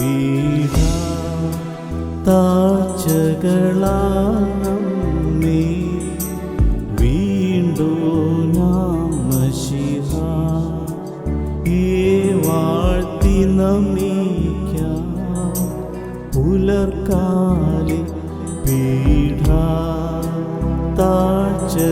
പീഡ താഴ്ചകളാണമ്മേ വീണ്ടു നാമശിഹ ഏ വാഴ്ത്തി നമിക്കാം. പുലർക്കാലി പീഠ താഴ്ചകളാണമ്മേ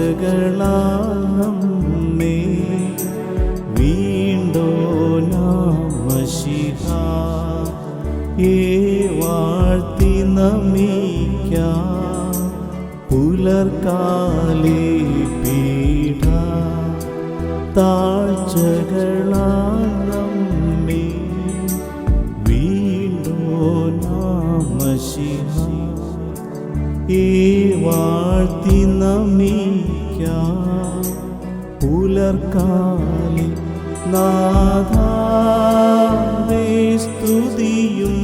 പുലർക്കാലി പീഠ താഴ്ചകളാണമ്മേ വീണ്ടോ നാമശിഹ. ഈ വാഴ്ത്തി നമിക്കാം. പുലർക്കാലി സ്തുതിയും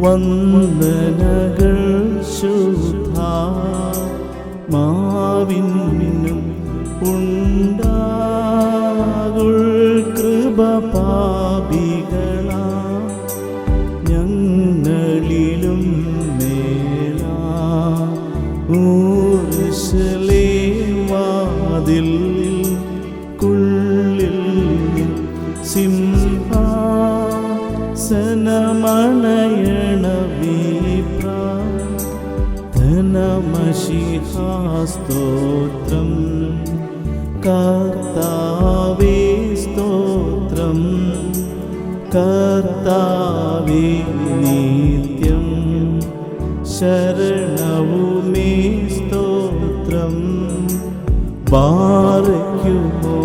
വന്ദനകൾ ശുദ്ധ മാവിനും ഉണ്ടാകുൾ കൃപ പാപികള. ഞങ്ങളിലും മേലാ. ഊർശലേ വാതിൽ കുള്ളിൽ സിംഹാസനമണയണ ധനമശിഹാസ്തോത്രം കർത്താവേ സ്തോത്രം. കർത്താവേ നിത്യം. ശരണവുമേ സ്തോത്രം. ബാറയ്ക്കുമോ